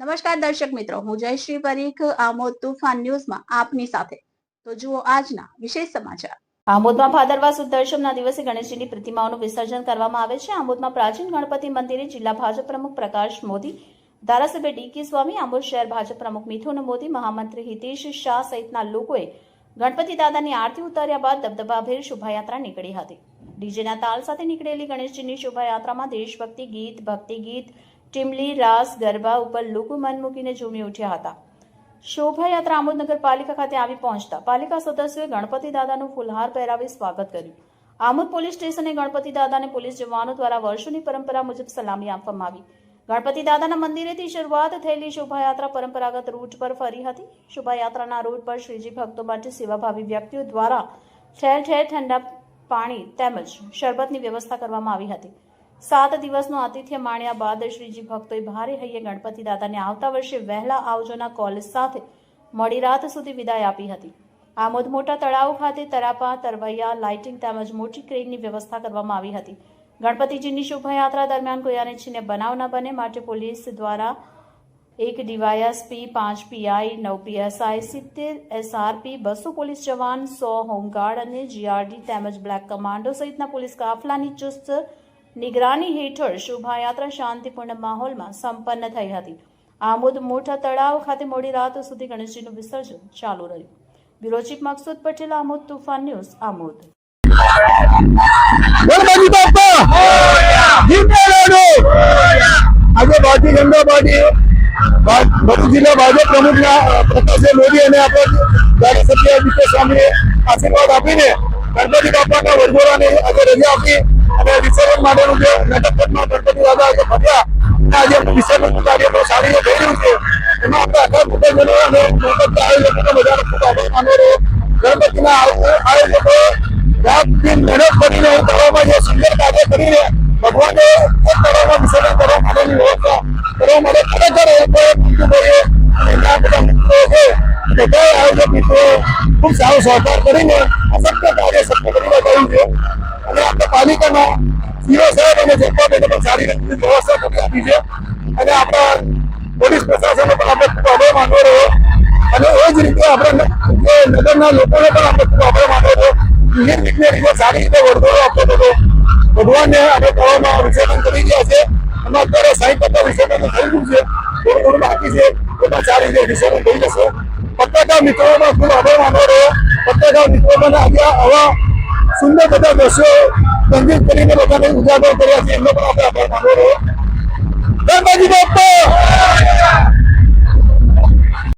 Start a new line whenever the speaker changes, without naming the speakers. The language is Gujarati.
નમસ્કાર દર્શક મિત્રો, હું જયશ્રી પરીખ, આમોદ તુફાન ન્યૂઝમાં આપની સાથે. તો જુઓ આજના વિશેષ સમાચાર. આમોદમાં ભાદરવા સુદ દર્શનના દિવસે ગણેશજીની પ્રતિમાઓનું વિસર્જન કરવામાં આવે છે. આમોદમાં પ્રાચીન ગણપતિ મંદિરે જિલ્લા ભાજપ પ્રમુખ પ્રકાશ મોદી, ધારાસભ્ય ડી સ્વામી, આમોદ શહેર ભાજપ પ્રમુખ મિથુન મોદી, મહામંત્રી હિતેશ શાહ સહિતના લોકોએ ગણપતિ દાદાની આરતી ઉતાર્યા બાદ દબદબાભેર શોભાયાત્રા નીકળી હતી. ડીજેના તાલ સાથે નીકળેલી ગણેશજીની શોભાયાત્રામાં દેશભક્તિ ગીત, ભક્તિ ગીત ટીમલી, રાસ, ગરબા ઉપર લોકો મન મૂકીને ઝૂમી ઉઠ્યા હતા. શોભાયાત્રા આમોદ નગરપાલિકા ખાતે આવી પહોંચતા પાલિકા સદસ્યોએ ગણપતિ દાદાનું ફુલહાર પહેરાવી સ્વાગત કર્યું. આમોદ પોલીસ સ્ટેશને ગણપતિ દાદાને પોલીસ જવાનો દ્વારા વર્ષોની પરંપરા મુજબ સલામી આપવામાં આવી. ગણપતિ દાદાના મંદિરેથી શરૂઆત થયેલી શોભાયાત્રા પરંપરાગત રૂટ પર ફરી હતી. શોભાયાત્રાના રૂટ પર શ્રીજી ભક્તો માટે સેવાભાવી વ્યક્તિઓ દ્વારા ઠેર ઠેર ઠંડા પાણી તેમજ શરબતની વ્યવસ્થા કરવામાં આવી હતી. સાત દિવસનું આતિથ્ય માણ્યા બાદ શ્રીજી ભક્તોએ ભારે હૈયે ગણપતિ દાદાને આવતા વર્ષે વહેલા આવજોના કોલેજ સાથે મોડી રાત સુધી વિદાય આપી હતી. આમોદ મોટા તળાવ ખાતે તરાપા, તરવૈયા, લાઇટિંગ તેમજ મોટી ક્રેનની વ્યવસ્થા કરવામાં આવી હતી. ગણપતિજીની શોભાયાત્રા દરમિયાન કોઈ અનિચ્છનીય બનાવ ન બને માટે પોલીસ દ્વારા એક ડીવાયએસપી, પાંચ પીઆઈ, નવ પીએસઆઈ, સિત્તેર એસઆરપી, બસો પોલીસ જવાન, સો હોમગાર્ડ અને જીઆરડી તેમજ બ્લેક કમાન્ડો સહિતના પોલીસ કાફલાની ચુસ્ત નિગરાની હેઠળ શોભાયાત્રા શાંતિપૂર્ણ માહોલમાં સંપન્ન થઈ હતી. આમોદ મોટા તળાવ ખાતે મોડી રાત સુધી ગણેશજીનું વિસર્જન ચાલુ રહ્યું. Bureau chief Maqsood Patel, Amod Tufan News, Amod.
આજે ભારતીય જનતા પાર્ટી ભરૂચ જિલ્લા ભાજપ પ્રમુખના પ્રકાશભાઈ મોદી અને આપણા ધારાસભ્ય વિજય સ્વામીએ આશીર્વાદ આપીને ગણપતિ બાપાના વરઘોડાને આજે રજા આપી અને વિસર્જન માટેનું જે નાટકપટમાં ગણપતિ દાદા આજે અને આજે વિસર્જનનું કાર્ય બહુ સારી રીતે થઈ રહ્યું છે. એમાં આપણે આખા કુટુંબજનો અને મોટા આયોજકોને બધાનો ખૂબ આભાર માનવો ગણપતિના આયો- આયોજકો રાત દિન મહેનત કરીને તળાવમાં જે સુંદર કાર્ય કરીને ભગવાને એક તળાવમાં વિસર્જન કરવા માટેની વ્યવસ્થા કરવા માટે ખરેખર એ કોઈ અને બધા મિત્રો છે બધા આયોજક મિત્રો ખૂબ સારો સહકાર કરીને અશક્ય કાર્ય શક્ય કરી બતાવ્યું છે અને આપણે પાલિકાના સીઓ સાહેબ અને જનતાબેને પણ સારી રીતે વ્યવસ્થા કરી આપી છે અને આપણા પોલીસ પ્રશાસનનો પણ આપણે ખૂબ આભાર માનવો રહ્યો અને એ જ રીતે આપણે નગરના લોકોને પણ આપણે ખૂબ આભાર માનવો રહ્યો નિયમ રીતે રીતે સારી રીતે વળગોળો આપતો હતો ભગવાનને આપણે તળાવમાં વિસર્જન કરી ગયા છે અને અત્યારે સાઈઠ ટકા વિસર્જન થઈ ગયું છે થોડું થોડું બાકી છે, એ સારી રીતે વિસર્જન થઈ જશે. પત્રકાર મિત્રોનો ખૂબ આભાર માનો રહ્યો. પત્રકાર મિત્રો પણ આજે આવા સુંદર બધા દ્રશ્યો રંગીત કરીને બધાને ઉજાગર કર્યા છે. એમનો પણ આપણે આભાર માનો રહ્યો.